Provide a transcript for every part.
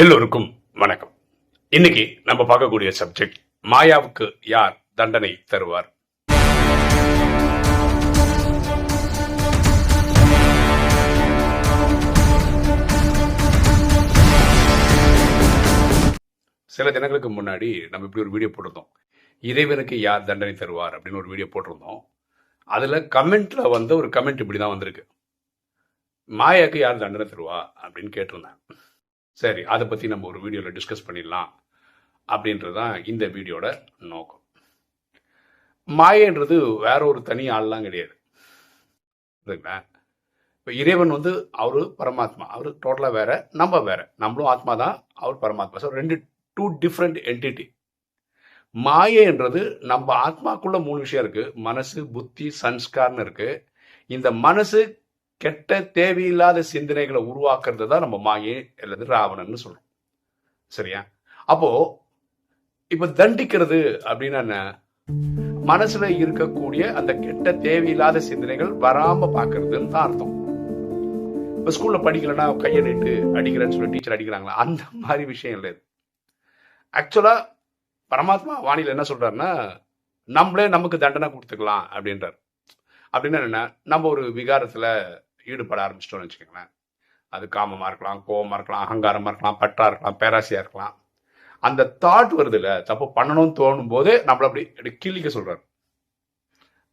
எல்லோருக்கும் வணக்கம். இன்னைக்கு நம்ம பார்க்கக்கூடிய சப்ஜெக்ட் மாயாவுக்கு யார் தண்டனை தருவார்? சில தினங்களுக்கு முன்னாடி நம்ம இப்படி ஒரு வீடியோ போட்டிருந்தோம். இறைவனுக்கு யார் தண்டனை தருவார் அப்படின்னு ஒரு வீடியோ போட்டிருந்தோம். அதில் கமெண்ட்ல வந்து ஒரு கமெண்ட் இப்படி தான் வந்திருக்கு. மாயாவுக்கு யார் தண்டனை தருவா அப்படின்னு கேட்டிருந்தேன். சரி அதை பற்றி நம்ம ஒரு வீடியோவில் டிஸ்கஸ் பண்ணிடலாம் அப்படின்றது தான் இந்த வீடியோட நோக்கம். மாயன்றது வேற ஒரு தனி ஆள்லாம் கிடையாது. இப்போ இறைவன் வந்து அவர் பரமாத்மா அவர் டோட்டலாக வேற நம்ம வேற. நம்மளும் ஆத்மா தான் அவர் பரமாத்மா. ஸோ ரெண்டு டூ டிஃப்ரெண்ட் என்டிட்டி மாயன்றது நம்ம ஆத்மாக்குள்ள மூணு விஷயம் இருக்கு. மனசு புத்தி சன்ஸ்கார்னு இருக்கு. இந்த மனசு கெட்ட தேவையில்லாத சிந்தனைகளை உருவாக்குறது தான் நம்ம மாயை அல்லது ராவணன்னு சொல்றோம். சரியா? அப்போ இப்ப தண்டிக்கிறது அப்படின்னா என்ன? மனசுல இருக்கக்கூடிய அந்த கெட்ட தேவையில்லாத சிந்தனைகள் வராம பாக்குறதுன்னு தான் அர்த்தம். இப்ப ஸ்கூல்ல படிக்கலன்னா கையை நீட்டு அடிக்கிறேன்னு சொல்லி டீச்சர் அடிக்கிறாங்களா? அந்த மாதிரி விஷயம் இல்லை ஆக்சுவலா பரமாத்மா வானிலை என்ன சொல்றாருன்னா நம்மளே நமக்கு தண்டனை கொடுத்துக்கலாம் அப்படின்றார். அப்படின்னா என்ன? நம்ம ஒரு விகாரத்துல ஈடுபட ஆரம்பிச்சிட்டோம்னு வச்சுக்கோங்களேன். அது காமமாக இருக்கலாம் கோபமாக இருக்கலாம் அகங்காரமாக இருக்கலாம் பற்றா இருக்கலாம் பேராசியாக இருக்கலாம். அந்த தாட் வருது இல்லை தப்பு பண்ணணும்னு தோணும் போதே நம்மள அப்படி அப்படி கிள்ளிக்க சொல்கிறாரு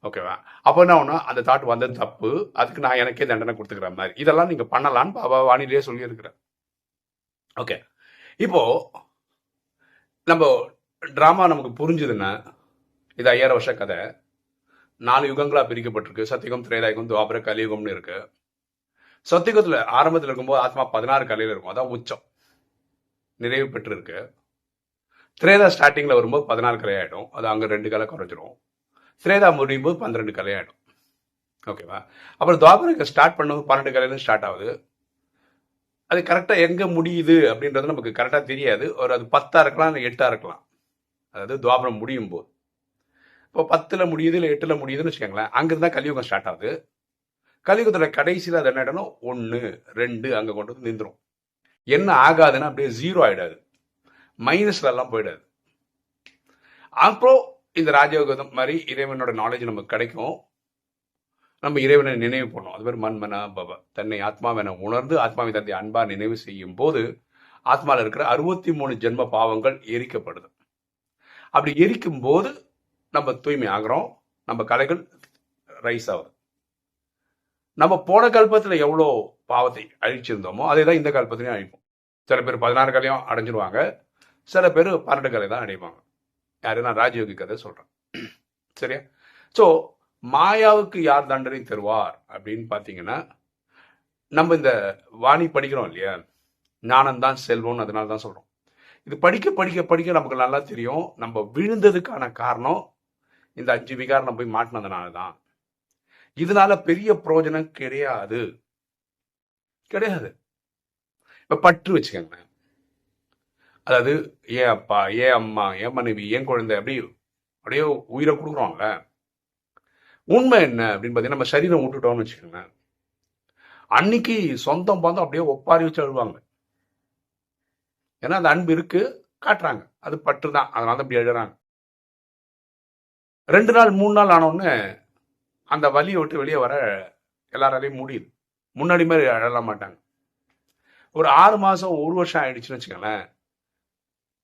ஓகேவா? அப்போ என்ன ஒன்று அந்த தாட் வந்தது தப்பு அதுக்கு நான் எனக்கே தண்டனை கொடுத்துக்கிற மாதிரி. இதெல்லாம் நீங்கள் பண்ணலாம்னு பாபா வானிலேயே சொல்லியிருக்கிறேன் ஓகே. இப்போ நம்ம ட்ராமா நமக்கு புரிஞ்சுதுன்னா இது ஐயாயிரம் வருஷ கதை. நாலு யுகங்களாக பிரிக்கப்பட்டிருக்கு. சத்தியுகம் திரேதாயுகம் துவாபர கலியுகம்னு இருக்கு. சத்தியுகத்துல ஆரம்பத்தில் இருக்கும்போது ஆத்மா பதினாறு கலையில இருக்கும். அதான் உச்சம். நிறைவு பெற்று இருக்கு திரேதா ஸ்டார்டிங்ல வரும்போது பதினாறு கலை ஆயிடும். அது அங்க ரெண்டு கலை குறைஞ்சிரும். திரேதா முடியும் போது பன்னிரெண்டு கலை ஆயிடும். ஓகேவா அப்புறம் துவாபரக்கு ஸ்டார்ட் பண்ணும்போது பன்னெண்டு கலையில ஸ்டார்ட் ஆகுது. அது கரெக்டாக எங்கே முடியுது அப்படின்றது நமக்கு கரெக்டாக தெரியாது. ஒரு அது பத்தா இருக்கலாம் இல்லை எட்டாக இருக்கலாம். அதாவது துவாபரம் முடியும் போது இப்போ பத்தில் முடியுது இல்லை எட்டில் முடியுதுன்னு வச்சுக்கோங்களேன். அங்கிருந்து தான் கலியுகம் ஸ்டார்ட் ஆகுது. கலியுகத்தோட கடைசியில் அது என்ன ஆயிடணும் ஒன்று ரெண்டு அங்கே கொண்டு வந்து நின்றுடும் என்ன ஆகாதுன்னா அப்படியே ஜீரோ ஆகிடாது மைனஸ்ல எல்லாம் போயிடாது. அப்புறம் இந்த ராஜயோகம் மாதிரி இறைவனோட நாலேஜ் நமக்கு கிடைக்கும். நம்ம இறைவனை நினைவு பண்ணோம். அது மாதிரி மண்மனா பவ. தன்னை ஆத்மாவென உணர்ந்து ஆத்மாவை தந்தை அன்பா நினைவு செய்யும் போது ஆத்மாவில் இருக்கிற அறுபத்தி மூணு ஜென்ம பாவங்கள் எரிக்கப்படுது. அப்படி எரிக்கும் போது நம்ம தூய்மை ஆகிறோம் நம்ம கலைகள் ரைஸ் ஆகுது. நம்ம போன கல்பத்தில் எவ்வளோ பாவத்தை அழிச்சிருந்தோமோ அதே தான் இந்த கல்பத்திலையும் அழிப்போம். சில பேர் பதினாறு கலையும் அடைஞ்சிருவாங்க. சில பேர் பன்னெண்டு கலை தான் அடைவாங்க. யாரு? நான் ராஜயோகி கதை சொல்கிறேன் சரியா? ஸோ மாயாவுக்கு யார் தண்டனை தருவார் அப்படின்னு பார்த்தீங்கன்னா நம்ம இந்த வாணி படிக்கிறோம் இல்லையா? ஞானம்தான் செல்வம்னு அதனால தான் சொல்கிறோம் இது படிக்க படிக்க படிக்க நமக்கு நல்லா தெரியும். நம்ம விழுந்ததுக்கான காரணம் இந்த அஞ்சு விகாரம் நம்ம போய் மாட்டினதுனால தான் இதனால பெரிய பிரயோஜனம் கிடையாது. கிடையாது. இப்ப பற்று வச்சுக்கோங்க அதாவது ஏன் அப்பா ஏன் அம்மா ஏன் மனைவி ஏன் குழந்தை அப்படி அப்படியே உயிரை கொடுக்குறோம்ல. உண்மை என்ன அப்படின்னு பார்த்தீங்கன்னா நம்ம சரீரம் விட்டுட்டோம்னு வச்சுக்கோங்க அன்னைக்கு சொந்தம் பந்தம் அப்படியே ஒப்பாரி வச்சு அழுவாங்க. ஏன்னா அந்த அன்பு இருக்கு காட்டுறாங்க. அது பற்று தான் அதனால தான் இப்படி எழுதுறாங்க ரெண்டு நாள் மூணு நாள் ஆனோடனே அந்த வலியை விட்டு வெளியே வர எல்லாராலையும் முடியுது. முன்னாடி மாதிரி அழல மாட்டாங்க. ஒரு ஆறு மாதம் ஒரு வருஷம் ஆயிடுச்சுன்னு வச்சுக்கோங்களேன்.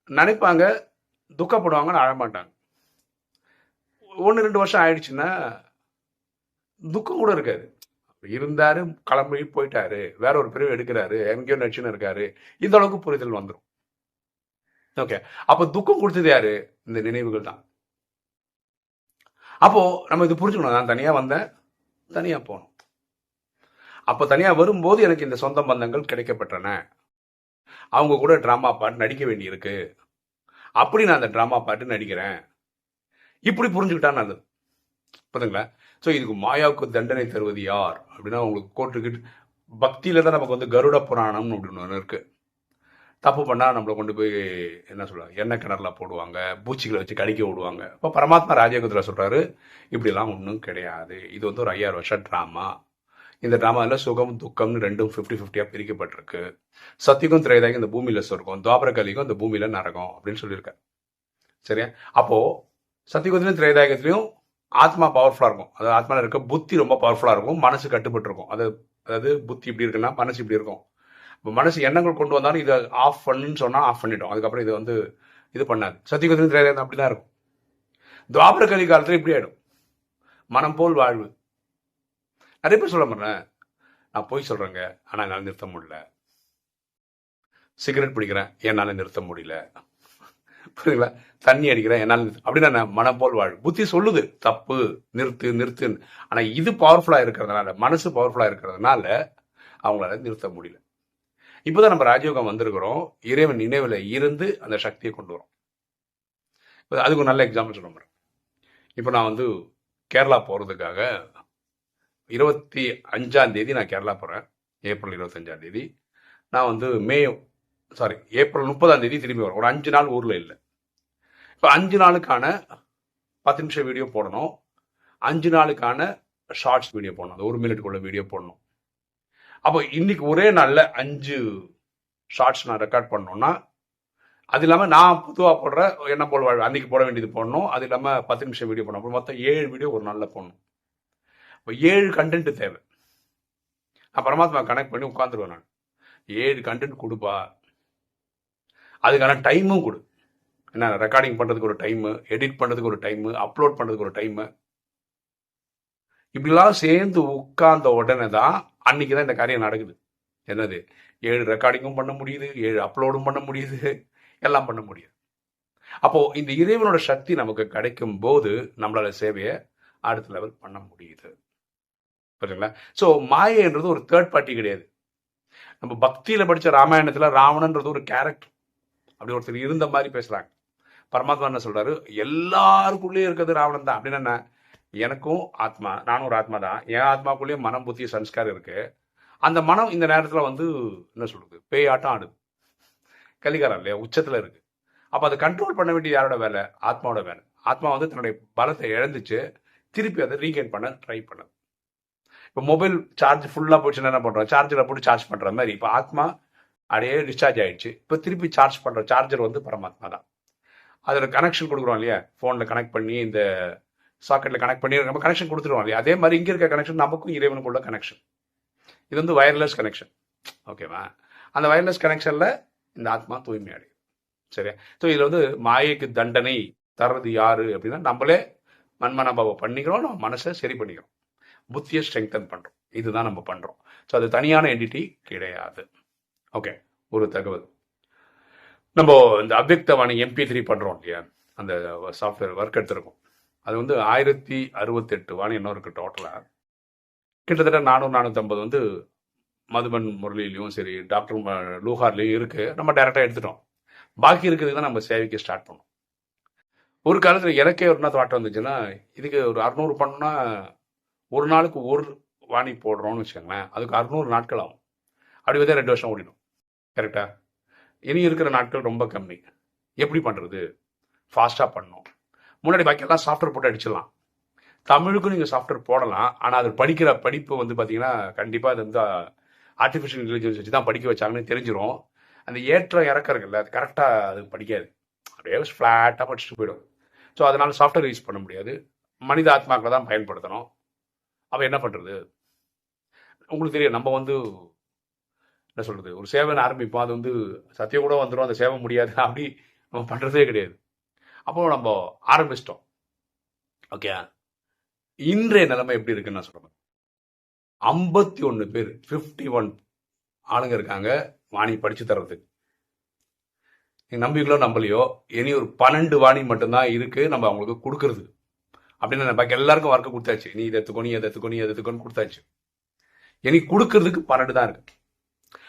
நினைப்பாங்க துக்கப்படுவாங்கன்னு அழமாட்டாங்க ஒன்று ரெண்டு வருஷம் ஆயிடுச்சுன்னா துக்கம் கூட இருக்காது. இருந்தாரு கிளம்பி போயிட்டாரு. வேற ஒரு பிரிவு எடுக்கிறாரு. எங்கேயோ நடிச்சுன்னு இருக்காரு. இந்த அளவுக்கு புரிதல் வந்துடும் ஓகே அப்போ துக்கம் கொடுத்தது யாரு? இந்த நினைவுகள் தான். அப்போது நம்ம இது புரிஞ்சுக்கணும். நான் தனியாக வந்தேன். தனியாக போகணும். அப்போ தனியாக வரும்போது எனக்கு இந்த சொந்த பந்தங்கள் கிடைக்கப்பட்டன. அவங்க கூட ட்ராமா பாட்டு நடிக்க வேண்டியிருக்கு. அப்படி நான் அந்த ட்ராமா பாட்டு நடிக்கிறேன். இப்படி புரிஞ்சுக்கிட்டா நல்லது புரியுதுங்களா ஸோ இதுக்கு மாயாவுக்கு தண்டனை தருவது யார்? அப்படின்னா உங்களுக்கு கோட்டுக்கிட்டு பக்தியில தான் நமக்கு வந்து கருட புராணம் அப்படின்னு ஒன்று இருக்குது தப்பு பண்ணால் நம்மளை கொண்டு போய் என்ன சொல்லுவாங்க எண்ணெய் கிணறுல போடுவாங்க பூச்சிகளை வச்சு கடிக்க விடுவாங்க. இப்போ பரமாத்மா ராஜயோகத்தில் சொல்கிறாரு இப்படிலாம் ஒன்றும் கிடையாது. இது வந்து ஒரு ஐயாயிரம் வருஷம் ட்ராமா இந்த ட்ராமாவில் சுகம் துக்கம்னு ரெண்டும் ஃபிஃப்டி ஃபிஃப்டியாக பிரிக்கப்பட்டிருக்கு. சத்தியக்கும் திரையதாகும் இந்த பூமியில் சொர்க்கம் துவாபர கலிக்கும் இந்த பூமியில் நரகம் அப்படின்னு சொல்லியிருக்காரு. சரியா? அப்போது சத்தியகுத்திலையும் திரையதாகத்திலையும் ஆத்மா பவர்ஃபுல்லாக இருக்கும். அதாவது ஆத்மாவில் இருக்க புத்தி ரொம்ப பவர்ஃபுல்லாக இருக்கும். மனசு கட்டுப்பட்டு இருக்கும் அது அதாவது புத்தி இப்படி இருக்குன்னா மனசு இப்படி இருக்கும். மனசு எண்ணங்கள் கொண்டு வந்தாலும் இதை ஆஃப் பண்ணுன்னு சொன்னால் ஆஃப் பண்ணிட்டோம் அதுக்கப்புறம் இது வந்து இது பண்ணாது. சத்தியகுத்திலையும் திரையதாகம் அப்படி தான் இருக்கும். துவாபர கலி காலத்தில் இப்படி ஆயிடும். மனம் போல் வாழ்வு. நிறைய பேர் சொல்ல மாட்டேன். நான் போய் சொல்கிறேங்க ஆனால் என்னால் நிறுத்த முடியல. சிகரெட் பிடிக்கிறேன். என்னால் நிறுத்த முடியல. புரியுங்களா தண்ணி அடிக்கிறேன். என்னால் அப்படின்னா நான் மனம் போல் வாழ்வு. புத்தி சொல்லுது. தப்பு நிறுத்து நிறுத்துன்னு. ஆனால் இது பவர்ஃபுல்லாக இருக்கிறதுனால மனசு பவர்ஃபுல்லாக இருக்கிறதுனால அவங்களால நிறுத்த முடியல. இப்போதான் நம்ம ராஜயோகம் வந்திருக்கிறோம். இறைவன் நினைவில் இருந்து அந்த சக்தியை கொண்டு வரோம். இப்போ அதுக்கு ஒரு நல்ல எக்ஸாம்பிள் சொல்ல முடியும் இப்போ நான் வந்து கேரளா போகிறதுக்காக இருபத்தி அஞ்சாம் தேதி நான் கேரளா போகிறேன் ஏப்ரல் இருபத்தஞ்சாம் தேதி. நான் வந்து மே சாரி ஏப்ரல் முப்பதாம் தேதி திரும்பி வரேன். ஒரு அஞ்சு நாள் ஊரில் இல்லை. இப்போ அஞ்சு நாளுக்கான பத்து நிமிஷம் வீடியோ போடணும். அஞ்சு நாளுக்கான ஷார்ட்ஸ் வீடியோ போடணும். அந்த ஒரு மினிட்டுக்குள்ள வீடியோ போடணும். அப்போ இன்னைக்கு ஒரே நாளில் அஞ்சு ஷார்ட்ஸ் நான் ரெக்கார்ட் பண்ணோன்னா அது இல்லாமல் நான் பொதுவாக போடுற என்ன போல அன்னைக்கு போட வேண்டியது போடணும். அது இல்லாமல் பத்து நிமிஷம் வீடியோ போடணும். அப்புறம் மொத்தம் ஏழு வீடியோ ஒரு நாளில் போடணும். இப்போ ஏழு கண்டென்ட் தேவை. நான் பரமாத்மா கனெக்ட் பண்ணி உட்காந்துருவேன் நான். ஏழு கண்டென்ட் கொடுப்பா. அதுக்கான டைமும் கொடு. என்ன ரெக்கார்டிங் பண்ணுறதுக்கு ஒரு டைமு எடிட் பண்ணுறதுக்கு ஒரு டைமு அப்லோட் பண்ணுறதுக்கு ஒரு டைமு இப்படிலாம் சேர்ந்து உட்கார்ந்த உடனே தான் அன்னைக்கு தான் இந்த காரியம் நடக்குது. என்னது? ஏழு ரெக்கார்டிங்கும் பண்ண முடியுது ஏழு அப்லோடும் பண்ண முடியுது எல்லாம் பண்ண முடியுது. அப்போ இந்த இறைவனோட சக்தி நமக்கு கிடைக்கும் போது நம்மளால சேவையை அடுத்த லெவல் பண்ண முடியுது. புரியுதுங்களா? ஸோ மாயன்றது ஒரு தேர்ட் பார்ட்டி கிடையாது. நம்ம பக்தியில படிச்ச ராமாயணத்துல ராவணன்றது ஒரு கேரக்டர் அப்படி ஒருத்தர் இருந்த மாதிரி பேசுறாங்க. பரமாத்மா என்ன சொல்றாரு? எல்லாருக்குள்ளேயும் இருக்கிறது ராவணன் தான். அப்படின்னா என்ன? எனக்கும் ஆத்மா நானும் ஒரு ஆத்மா தான் என் ஆத்மாக்குள்ளேயும் மனம் புத்தி சன்ஸ்காரம் இருக்கு. அந்த மனம் இந்த நேரத்தில் வந்து என்ன சொல்றது? பேய் ஆட்டம் ஆடுது. கலிகாரம் இல்லையா? உச்சத்தில் இருக்கு. அப்போ அதை கண்ட்ரோல் பண்ண வேண்டிய யாரோட வேலை? ஆத்மாவோட வேலை. ஆத்மா வந்து தன்னுடைய பலத்தை இழந்துச்சு. திருப்பி அதை ரீகெயின் பண்ண ட்ரை பண்ணுது. இப்போ மொபைல் சார்ஜ் ஃபுல்லாக போச்சுன்னா என்ன பண்ணுறோம் சார்ஜரை போட்டு சார்ஜ் பண்ணுற மாதிரி. இப்போ ஆத்மா அப்படியே டிஸ்சார்ஜ் ஆயிடுச்சு. இப்போ திருப்பி சார்ஜ் பண்ணுற சார்ஜர் வந்து பரமாத்மா தான் அதில் கனெக்ஷன் கொடுக்குறோம் இல்லையா? ஃபோனில் கனெக்ட் பண்ணி இந்த சாக்கெட்டில் கனெக்ட் பண்ணி நம்ம கனெக்ஷன் கொடுத்துருவோம் இல்லையா? அதே மாதிரி இங்கே இருக்க கனெக்ஷன் நமக்கும் இறைவனுக்குள்ள கனெக்ஷன் இது வந்து வயர்லெஸ் கனெக்ஷன் ஓகேவா அந்த வயர்லெஸ் கனெக்ஷனில் இந்த ஆத்மா தூய்மை அடையும். சரியா? ஸோ இதில் வந்து மாயைக்கு தண்டனை தர்றது யாரு அப்படின்னா நம்மளே மண்மனபாவை பண்ணிக்கிறோம் நம்ம மனசை சரி பண்ணிக்கிறோம். புத்தியை ஸ்ட்ரெங்தன் பண்ணுறோம் இதுதான் நம்ம பண்ணுறோம் ஸோ அது தனியான என்டிட்டி கிடையாது. ஓகே ஒரு தகவல். நம்ம இந்த அவ்யக்தவாணி எம்பி த்ரீ பண்ணுறோம் இல்லையா? அந்த சாஃப்ட்வேர் ஒர்க் எடுத்திருக்கோம். அது வந்து ஆயிரத்தி அறுபத்தெட்டு வாணி இன்னும் இருக்குது டோட்டலாக கிட்டத்தட்ட நானூறு நானூற்றம்பது வந்து மதுபன் முரளிலையும் சரி டாக்டர் லூஹார்லேயும் இருக்குது நம்ம டேரெக்டாக எடுத்துட்டோம். பாக்கி இருக்கிறது தான் நம்ம சேவைக்கு ஸ்டார்ட் பண்ணோம். ஒரு காலத்தில் எனக்கே ஒரு நாள் தாட்டம் வந்துச்சுன்னா இதுக்கு ஒரு அறுநூறு பண்ணோம்னா ஒரு நாளுக்கு ஒரு வாணி போடுறோம்னு வச்சுக்கோங்களேன். அதுக்கு அறுநூறு நாட்கள் ஆகும். அப்படி வந்து ரெண்டு வருஷம் ஓடிடும். கரெக்டாக இனி இருக்கிற நாட்கள் ரொம்ப கம்மி. எப்படி பண்ணுறது ஃபாஸ்ட்டாக பண்ணோம் முன்னாடி பாக்கியெல்லாம் சாஃப்ட்வேர் போட்டு அடிச்சிடலாம். தமிழுக்கும் நீங்கள் சாஃப்ட்வேர் போடலாம். ஆனால் அது படிக்கிற படிப்பு வந்து பார்த்தீங்கன்னா கண்டிப்பாக அது வந்து ஆர்டிஃபிஷியல் இன்டெலிஜென்ஸ் வச்சு தான் படிக்க வச்சாங்கன்னு தெரிஞ்சிடும் அந்த ஏற்றம் இறக்கம் இருக்குல்ல அது கரெக்டாக அது படிக்காது. அப்படியே ஃப்ளாட்டாக படிச்சுட்டு போயிடும். ஸோ அதனால் சாஃப்ட்வேர் யூஸ் பண்ண முடியாது. மனித ஆத்மாக்களை தான் பயன்படுத்தணும். அப்போ என்ன பண்ணுறது உங்களுக்கு தெரியும் நம்ம வந்து என்ன சொல்கிறது ஒரு சேவைன்னு ஆரம்பிப்போம் அது வந்து சத்தியம் கூட வந்துடும் அந்த சேவை முடியாது. அப்படி நம்ம பண்ணுறதே கிடையாது. அப்போ நம்ம ஆரம்பிச்சிட்டோம். ஓகே இன்றைய நிலைமை எப்படி இருக்குன்னு நான் சொல்றேன். ஐம்பத்தி ஒன்று பேர் ஃபிஃப்டி ஒன் ஆளுங்க இருக்காங்க வாணி படிச்சு தர்றதுக்கு. நீங்கள் நம்பிங்களோ நம்பலையோ இனி ஒரு பன்னெண்டு வாணி மட்டும்தான் இருக்கு நம்ம அவங்களுக்கு கொடுக்கறது அப்படின்னு நான் பாக்கி எல்லாருக்கும் ஒர்க்கு கொடுத்தாச்சு. நீ இதை எடுத்துக்கோ நீ அதை எடுத்துக்கோ நீ அதை எடுத்துக்கோன்னு கொடுத்தாச்சு. இனி கொடுக்கறதுக்கு பன்னெண்டு தான் இருக்கு.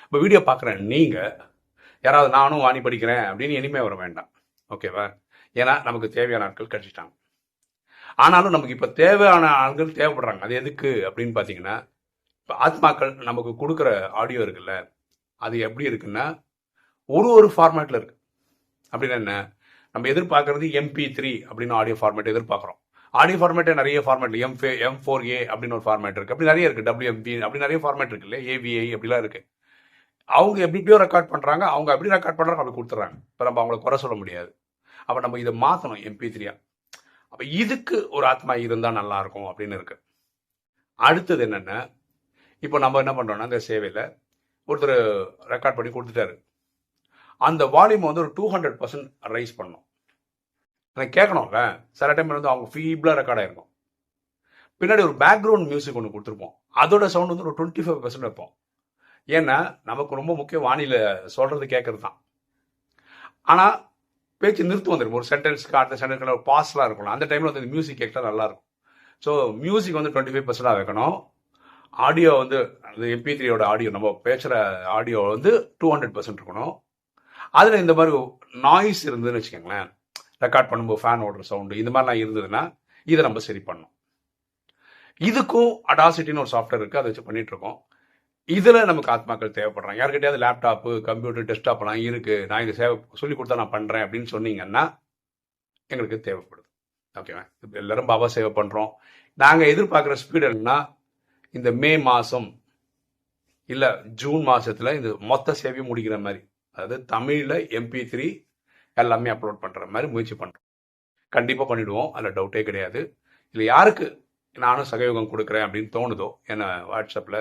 இப்போ வீடியோ பார்க்குறேன் நீங்கள் யாராவது நானும் வாணி படிக்கிறேன் அப்படின்னு இனிமே வர வேண்டாம். ஓகேவா ஏன்னா நமக்கு தேவையான ஆட்கள் கிடைச்சிட்டாங்க ஆனாலும் நமக்கு இப்போ தேவையான ஆட்கள் தேவைப்படுறாங்க. அது எதுக்கு அப்படின்னு பார்த்தீங்கன்னா இப்போ ஆத்மாக்கள் நமக்கு கொடுக்குற ஆடியோ இருக்குல்ல அது எப்படி இருக்குன்னா ஒரு ஒரு ஃபார்மேட்டில் இருக்கு. அப்படின்னு என்ன? நம்ம எதிர்பார்க்கறது எம்பி த்ரீ அப்படின்னு ஆடியோ ஃபார்மேட் எதிர்பார்க்குறோம். ஆடியோ ஃபார்மேட்டே நிறைய ஃபார்மேட் எம் ஃபே எம் ஃபோர் ஏ அப்படின்னு ஒரு ஃபார்மேட் இருக்குது அப்படி நிறைய இருக்குது டபிள்யூஎம்பி அப்படி நிறைய ஃபார்மேட் இருக்கு இல்லையா? ஏவிஐ அப்படிலாம் இருக்குது அவங்க எப்படி எப்படியோ ரெக்கார்ட் பண்ணுறாங்க அவங்க எப்படி ரெக்கார்ட் பண்ணுறாங்க அப்படி கொடுத்துட்றாங்க. இப்போ நம்ம அவங்கள குறை சொல்ல முடியாது. அப்போ நம்ம இதை மாற்றணும் எம்பி த்ரீயா அப்போ இதுக்கு ஒரு ஆத்மா இருந்தால் நல்லா இருக்கும் அப்படின்னு இருக்கு. அடுத்தது என்னென்ன இப்போ நம்ம என்ன பண்ணுறோம்னா இந்த சேவையில் ஒருத்தர் ரெக்கார்ட் பண்ணி கொடுத்துட்டாரு. அந்த வால்யூமை வந்து ஒரு டூ ஹண்ட்ரட் பர்சன்ட் ரைஸ் பண்ணணும். நான் கேட்கணும்ல சில டைம் வந்து அவங்க ஃபீபிளாக ரெக்கார்ட் ஆயிருக்கும். பின்னாடி ஒரு பேக்ரவுண்ட் மியூசிக் ஒன்று கொடுத்துருப்போம். அதோட சவுண்ட் வந்து ஒரு டுவெண்ட்டி ஃபைவ் பர்சன்ட் வைப்போம். ஏன்னா நமக்கு ரொம்ப முக்கிய வானிலை சொல்கிறது கேட்கறது தான் ஆனால் பேச்சு நிறுத்துவோம் தெரியும் ஒரு சென்டென்ஸ்க்கு அடுத்த சென்டென்ஸ்க்கு ஒரு பாஸ்லாம் இருக்கணும் அந்த டைமில் வந்து மியூசிக் கேட்டால் நல்லா இருக்கும். ஸோ மியூசிக் வந்து டுவெண்ட்டி ஃபைவ் பர்சன்டாக வைக்கணும். ஆடியோ வந்து அந்த எம்பி த்ரீயோட ஆடியோ நம்ம பேசுகிற ஆடியோ வந்து டூ ஹண்ட்ரட் பர்சன்ட் இருக்கணும். அதில் இந்த மாதிரி நாய்ஸ் இருந்ததுன்னு வச்சுக்கோங்களேன். ரெக்கார்ட் பண்ணும்போது ஃபேன் ஓடுற சவுண்டு இந்த மாதிரிலாம் இருந்ததுன்னா இதை நம்ம சரி பண்ணணும். இதுக்கும் அடாசிட்டின்னு ஒரு சாஃப்ட்வேர் இருக்குது அதை வச்சு பண்ணிகிட்ருக்கோம் இருக்கோம். இதில் நமக்கு ஆத்மாக்கள் தேவைப்படுறாங்க. யார்கிட்டயாவது லேப்டாப்பு கம்ப்யூட்டர் டெஸ்க்டாப்லாம் இருக்குது நான் இந்த சேவை சொல்லி கொடுத்தா நான் பண்ணுறேன் அப்படின்னு சொன்னீங்கன்னா எங்களுக்கு தேவைப்படுது. ஓகேவா இப்போ எல்லாரும் பாபா சேவை பண்ணுறோம் நாங்கள் எதிர்பார்க்குற ஸ்பீடு என்னன்னா இந்த மே மாதம் இல்லை ஜூன் மாதத்தில் இந்த மொத்த சேவையும் முடிக்கிற மாதிரி. அதாவது தமிழில் எம்பி த்ரீ எல்லாமே அப்லோட் பண்ணுற மாதிரி முயற்சி பண்ணுறோம் கண்டிப்பாக பண்ணிவிடுவோம் அதில் டவுட்டே கிடையாது. இல்லை யாருக்கு நானும் சகயோகம் கொடுக்குறேன் அப்படின்னு தோணுதோ என்னை வாட்ஸ்அப்பில்